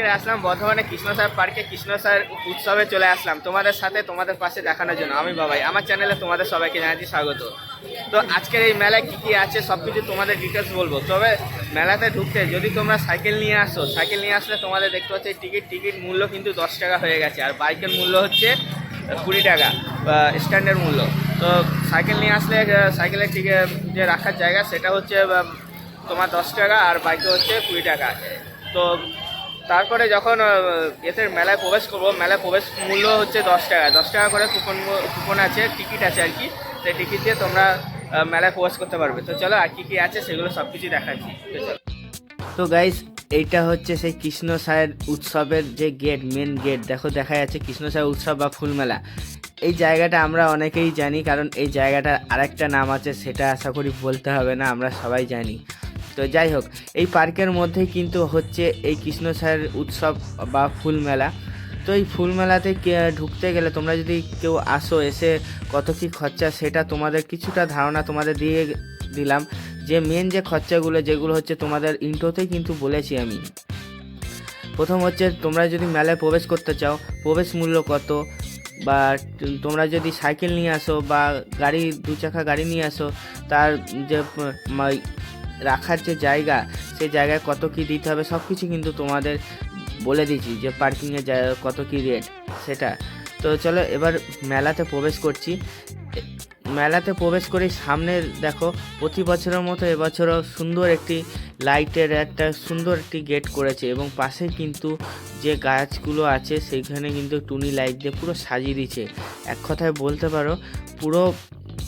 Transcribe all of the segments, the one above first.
আজকে আসলাম বর্ধমানে কৃষ্ণসার পার্কে, কৃষ্ণসার উৎসবে চলে আসলাম। তোমাদের সাথে তোমাদের পাশে দেখানোর জন্য। আমি বাবাই, আমার চ্যানেলে তোমাদের সবাইকে জানাচ্ছি স্বাগত। তো আজকের এই মেলায় কী কী আছে সব কিছু তোমাদের ডিটেলস বলব। তবে মেলাতে ঢুকতে যদি তোমরা সাইকেল নিয়ে আসো, সাইকেল নিয়ে আসলে তোমাদের দেখতে পাচ্ছি টিকিট টিকিট মূল্য কিন্তু দশ টাকা হয়ে গেছে। আর বাইকের মূল্য হচ্ছে কুড়ি টাকা স্ট্যান্ডের মূল্য। তো সাইকেল নিয়ে আসলে সাইকেলের টিকিট যে রাখার জায়গা, সেটা হচ্ছে তোমার দশ টাকা আর বাইকে হচ্ছে কুড়ি টাকা। তো তারপরে যখন এতে মেলায় প্রবেশ করব, মেলায় প্রবেশ মূল্য হচ্ছে দশ টাকা। দশ টাকা করে কুপন কুপন আছে, টিকিট আছে আর কি। সেই টিকিট দিয়ে তোমরা মেলায় প্রবেশ করতে পারবে। তো চলো, আর কী কী আছে সেগুলো সব কিছু দেখাচ্ছি। তো তো গাইস এইটা হচ্ছে সেই কৃষ্ণ সায়ের উৎসবের যে গেট মেন গেট দেখো, দেখা যাচ্ছে কৃষ্ণ সায়ের উৎসব বা ফুলমেলা এই জায়গাটা আমরা অনেকেই জানি, কারণ এই জায়গাটার আরেকটা নাম আছে, সেটা আশা করি বলতে হবে না, আমরা সবাই জানি। তো যাই হোক, এই পার্কের মধ্যেই কিন্তু হচ্ছে এই কৃষ্ণ সায়ের উৎসব বা ফুল মেলা। তো এই ফুল মেলাতে ঢুকতে গেলে তোমরা যদি কেউ আসো, এসে কত কী খরচা সেটা তোমাদের কিছুটা ধারণা তোমাদের দিয়ে দিলাম। যে মেন যে খরচাগুলো, যেগুলো হচ্ছে তোমাদের ইন্ট্রোতেই কিন্তু বলেছি আমি। প্রথম হচ্ছে তোমরা যদি মেলায় প্রবেশ করতে চাও, প্রবেশ মূল্য কত? বা তোমরা যদি সাইকেল নিয়ে আসো বা গাড়ি দু চাকা গাড়ি নিয়ে আসো, তার যে রাখার যে জায়গা সেই জায়গায় কত কি দিতে হবে সব কিছু কিন্তু তোমাদের বলে দিয়েছি যে পার্কিংয়ের জায়গা কত কি রেট সেটা। তো চলো এবার মেলাতে প্রবেশ করছি। মেলাতে প্রবেশ করে সামনে দেখো, প্রতি বছরের মতো এবছরও সুন্দর একটি লাইটের একটা সুন্দর একটি গেট করেছে এবং পাশে কিন্তু যে গাছগুলো আছে সেইখানে কিন্তু টুনি লাইট দিয়ে পুরো সাজিয়ে দিয়েছে। এক কথায় বলতে পারো, পুরো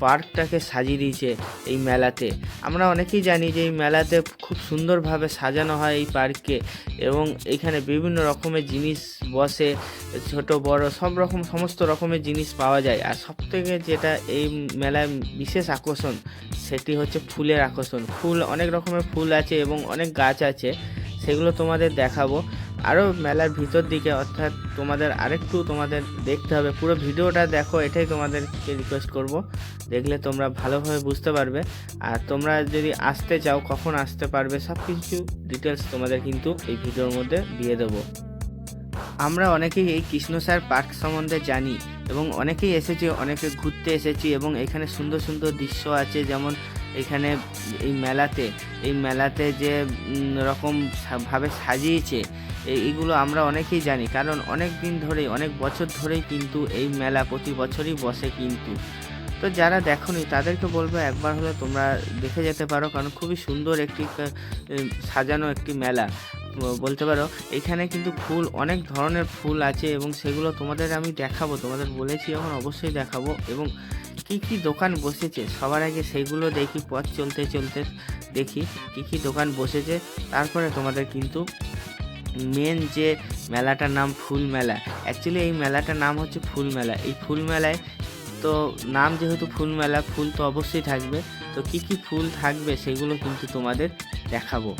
পার্কটাকে সাজিয়ে দিয়েছে এই মেলাতে। আমরা অনেকেই জানি যে এই মেলাতে খুব সুন্দরভাবে সাজানো হয় এই পার্ককে এবং এখানে বিভিন্ন রকমের জিনিস বসে, ছোট, বড়, সব রকম, সমস্ত রকমের জিনিস পাওয়া যায়। আর সব থেকে যেটা এই মেলায় বিশেষ আকর্ষণ, সেটি হচ্ছে ফুলের আকর্ষণ। ফুল, অনেক রকমের ফুল আছে এবং অনেক গাছ আছে, সেগুলো তোমাদের দেখাবো। আরও মেলার ভিতর দিকে, অর্থাৎ তোমাদের আরেকটু তোমাদের দেখতে হবে। পুরো ভিডিওটা দেখো, এটাই তোমাদেরকে রিকোয়েস্ট করব। দেখলে তোমরা ভালোভাবে বুঝতে পারবে। আর তোমরা যদি আসতে চাও, কখন আসতে পারবে সব কিছু ডিটেলস তোমাদের কিন্তু এই ভিডিওর মধ্যে দিয়ে দেবো। আমরা অনেকেই এই কৃষ্ণসার পার্ক সম্বন্ধে জানি এবং অনেকেই এসেছি, অনেকে ঘুরতে এসেছি এবং এখানে সুন্দর সুন্দর দৃশ্য আছে, যেমন এখানে এই মেলাতে এই মেলাতে যে রকম ভাবে সাজিয়েছে এইগুলো আমরা অনেকেই জানি। কারণ অনেক দিন ধরেই, অনেক বছর ধরেই কিন্তু এই মেলা প্রতি বছরই বসে কিন্তু। তো যারা দেখোনি, তাদেরকে বলব একবার হলে তোমরা দেখে যেতে পারো, কারণ খুবই সুন্দর একটি সাজানো একটি মেলা। বলতে পারো, এখানে কিন্তু ফুল, অনেক ধরনের ফুল আছে এবং সেগুলো তোমাদের আমি দেখাবো, তোমাদের বলেছি এখন অবশ্যই দেখাবো এবং কি কি দোকান বসেছে? সবার আগে সেইগুলো দেখি, পথ চলতে চলতে দেখি কি কি দোকান বসেছে। তারপরে তোমাদের কিন্তু মেন যে মেলাটার নাম ফুল মেলা অ্যাকচুয়ালি এই মেলাটার নাম হচ্ছে ফুল মেলা। এই ফুল মেলায় তো নাম যেহেতু ফুল মেলা, ফুল তো অবশ্যই থাকবে। তো কি কি ফুল থাকবে সেগুলো কিন্তু তোমাদের দেখাবো।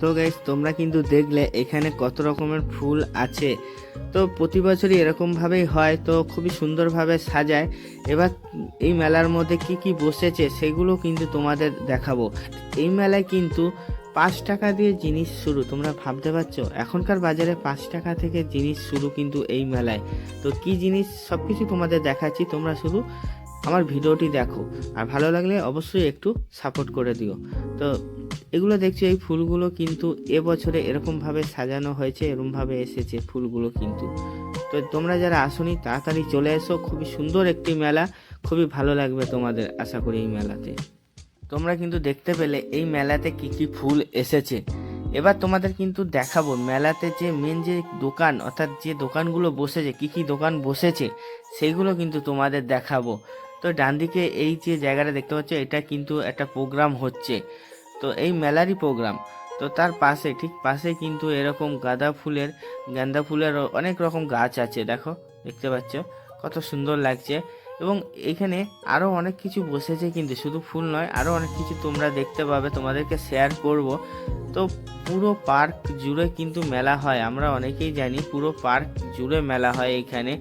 তো গাইস তোমরা কিন্তু দেখলে এখানে কত রকমের ফুল আছে। তো প্রতি বছরই এরকমভাবেই হয়, তো খুবই সুন্দরভাবে সাজায়। এবার এই মেলার মধ্যে কি কি বসেছে সেগুলো কিন্তু তোমাদের দেখাবো। এই মেলায় কিন্তু পাঁচ টাকা দিয়ে জিনিস শুরু, তোমরা ভাবতে পারছ? এখনকার বাজারে পাঁচ টাকা থেকে জিনিস শুরু কিন্তু এই মেলায়। তো কি জিনিস সব কিছু তোমাদের দেখাচ্ছি, তোমরা শুধু আমার ভিডিওটি দেখো। আর ভালো লাগলে অবশ্যই একটু সাপোর্ট করে দিও। তো এগুলো দেখছ, এই ফুলগুলো কিন্তু এবছরে এরকমভাবে সাজানো হয়েছে এরকমভাবে এসেছে ফুলগুলো কিন্তু। তো তোমরা যারা আসনি, তাড়াতাড়ি চলে এসো, খুবই সুন্দর একটি মেলা, খুবই ভালো লাগবে তোমাদের, আশা করি এই মেলাতে। তোমরা কিন্তু দেখতে পেলে এই মেলাতে কি কি ফুল এসেছে। এবার তোমাদের কিন্তু দেখাবো, মেলাতে যে মেন যে দোকান, অর্থাৎ যে দোকানগুলো বসেছে, কি কি দোকান বসেছে সেইগুলো কিন্তু তোমাদের দেখাবো। তো ডান দিকে এই যে জায়গাটা দেখতে পাচ্ছ, এটা কিন্তু একটা প্রোগ্রাম হচ্ছে। তো এই মেলারই প্রোগ্রাম তো তার পাশে, ঠিক পাশে কিন্তু এরকম গাঁদা ফুলের গাঁদা ফুলের অনেক রকম গাছ আছে, দেখো, দেখতে পাচ্ছ? কত সুন্দর লাগছে। এবং এখানে আরও অনেক কিছু বসেছে কিন্তু, শুধু ফুল নয় আরও অনেক কিছু তোমরা দেখতে পাবে, তোমাদেরকে শেয়ার করব। তো পুরো পার্ক জুড়ে কিন্তু মেলা হয়, আমরা অনেকেই জানি, পুরো পার্ক জুড়ে মেলা হয় এখানে।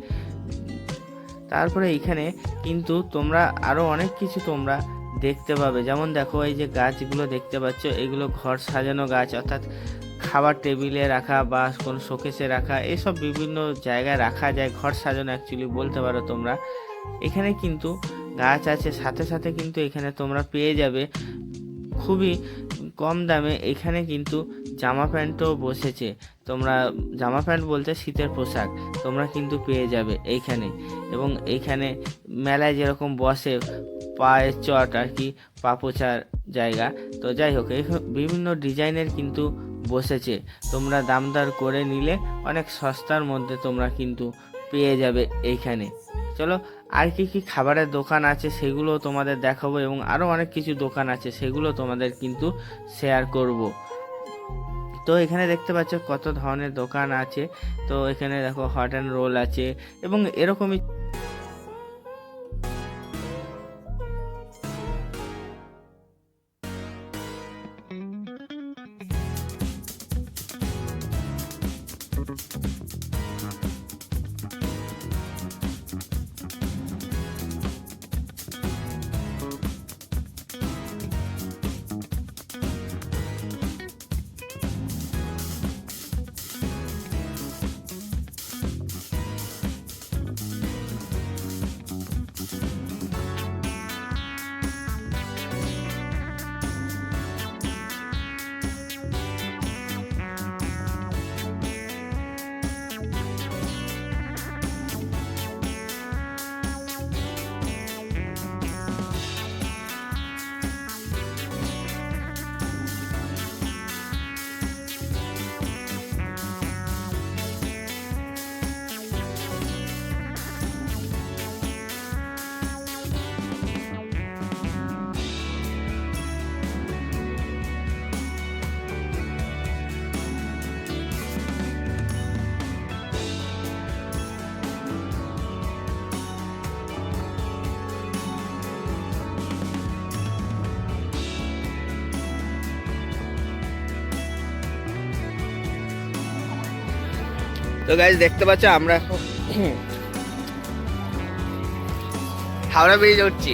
তারপরে এখানে কিন্তু তোমরা আরও অনেক কিছু তোমরা দেখতে পাবে। যেমন দেখো, এই যে গাছগুলো দেখতে পাচ্ছ, এগুলো ঘর সাজানো গাছ, অর্থাৎ খাবার টেবিলে রাখা বা কোনো শোকেসে রাখা, এসব বিভিন্ন জায়গায় রাখা যায়, ঘর সাজানো অ্যাকচুয়ালি বলতে পারো তোমরা। এখানে কিন্তু গাছ আছে, সাথে সাথে কিন্তু এখানে তোমরা পেয়ে যাবে। খুবই কম দামে এখানে কিন্তু জামা প্যান্টও বসেছে। তোমরা জামা প্যান্ট বলতে শীতের পোশাক, তোমরা কিন্তু পেয়ে যাবে এইখানে। এবং এইখানে মেলায় যেরকম বসে পায়ের চট আর কি, পা পোছার জায়গা, তো যাই হোক, এই বিভিন্ন ডিজাইনের কিন্তু বসেছে। তোমরা দামদার করে নিলে অনেক সস্তার মধ্যে তোমরা কিন্তু পেয়ে যাবে এইখানে। চলো, আর কি কি খাবারের দোকান আছে সেগুলো তোমাদের দেখাবো এবং আরও অনেক কিছু দোকান আছে সেগুলো তোমাদের কিন্তু শেয়ার করব। তো এখানে দেখতে পাচ্ছ কত ধরনের দোকান আছে। তো এখানে দেখো হট অ্যান্ড রোল আছে এবং এরকমই তো গাইজ দেখতে পাচ্ছ আমরা হাওড়া ব্রিজ উঠছি।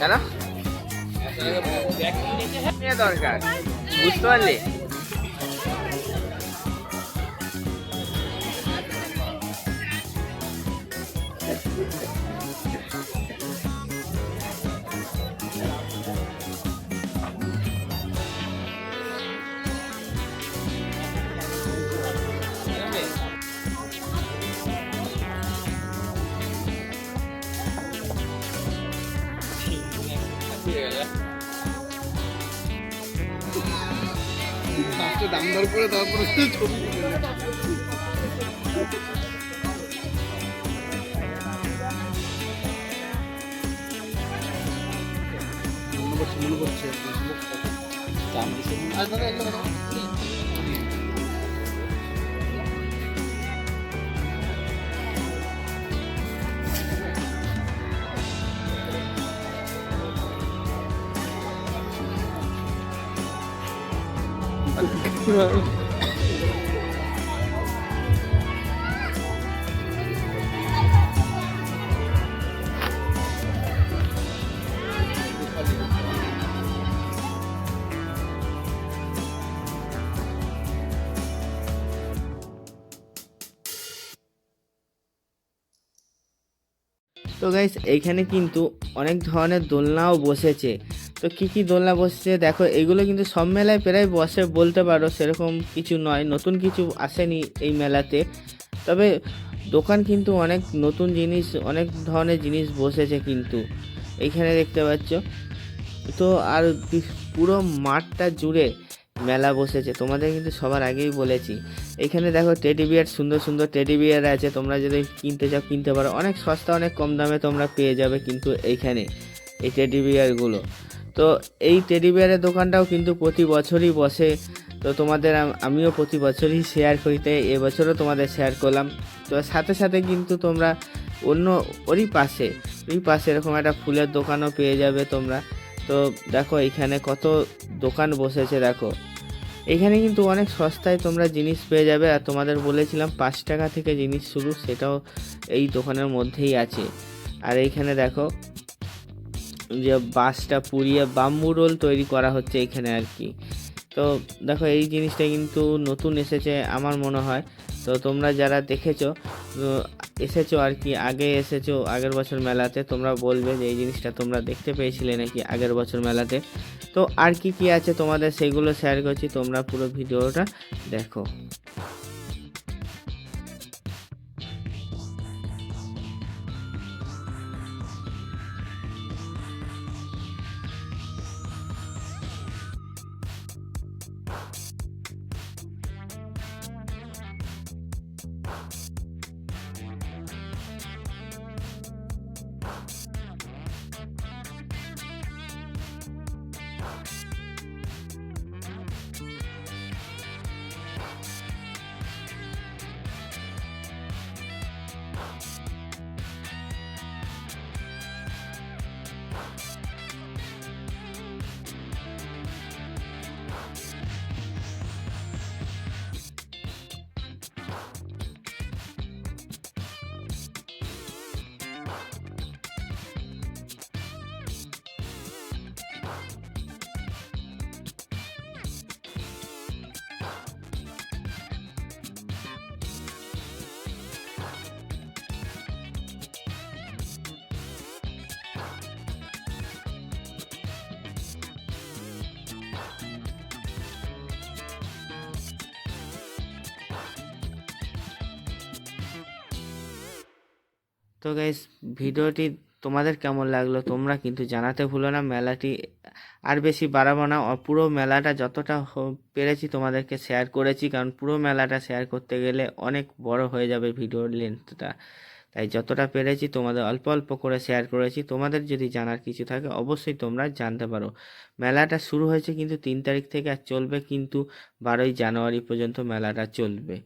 কেন? দরকার। বুঝতে পারলি? তারপরে তারপরে মনে করছে মনে করছে তো গাইস এইখানে কিন্তু অনেক ধরনের দোলনাও বসেছে। তো কি কি দোলনা বসেছে? দেখো, এগুলো কিন্তু সব মেলায় প্রায় বসে, বলতে পারো সেরকম কিছু নয়। নতুন কিছু আসেনি এই মেলাতে। তবে দোকান কিন্তু অনেক নতুন জিনিস, অনেক ধরনের জিনিস বসেছে কিন্তু। এইখানে দেখতে পাচ্ছ। তো আর পুরো মাঠটা জুড়ে মেলা বসেছে। তোমাদের কিন্তু সবার আগেই বলেছি। এখানে দেখো টেডি বিয়ার সুন্দর সুন্দর টেডি বিয়ার আছে। তোমরা যদি কিনতে চাও, কিনতে পারো। অনেক সস্তা, অনেক কম দামে তোমরা পেয়ে যাবে কিন্তু এইখানে এই টেডি বিয়ারগুলো তো এই টেডি বিয়ারের দোকানটাও কিন্তু প্রতি বছরই বসে। তো তোমাদের আমিও প্রতি বছরই শেয়ার করি, তাই এবছরও তোমাদের শেয়ার করলাম। তো সাথে সাথে কিন্তু তোমরা অন্য, ওরই পাশে ওই পাশে এরকম একটা ফুলের দোকানও পেয়ে যাবে তোমরা। তো দেখো এখানে কত দোকান বসেছে, দেখো। এখানে কিন্তু অনেক সস্তায় তোমরা জিনিস পেয়ে যাবে, আর তোমাদের বলেছিলাম পাঁচ টাকা থেকে জিনিস শুরু, সেটাও এই দোকানের মধ্যেই আছে। আর এইখানে দেখো যে বাঁশটা পুড়িয়ে বাম্বু রোল তৈরি করা হচ্ছে এখানে আর কি। তো দেখো এই জিনিসটা কিন্তু নতুন এসেছে আমার মনে হয়। তো তোমরা যারা দেখেছ এসেছ আর কি, আগে এসেছ আগের বছর মেলাতে, তোমরা বলবে যে এই জিনিসটা তোমরা দেখতে পেয়েছিলে নাকি আগের বছর মেলাতে। তো আর কি কি আছে তোমাদের সেগুলো শেয়ার করছি, তোমরা পুরো ভিডিওটা দেখো। Network. তো গাইস ভিডিওটি তোমাদের কেমন লাগল তোমরা কিন্তু জানাতে ভুলো না, মেলাটি আর বেশি বাড়াবো না। পুরো মেলাটা যতটা পেরেছি তোমাদেরকে শেয়ার করেছি, কারণ পুরো মেলাটা শেয়ার করতে গেলে অনেক বড় হয়ে যাবে ভিডিওর লেন্থটা তাই যতটা পেরেছি তোমাদের অল্প অল্প করে শেয়ার করেছি। তোমাদের যদি জানার কিছু থাকে অবশ্যই তোমরা জানতে পারো। মেলাটা শুরু হয়েছে কিন্তু তিন তারিখ থেকে আর চলবে কিন্তু বারোই জানুয়ারি পর্যন্ত মেলাটা চলবে।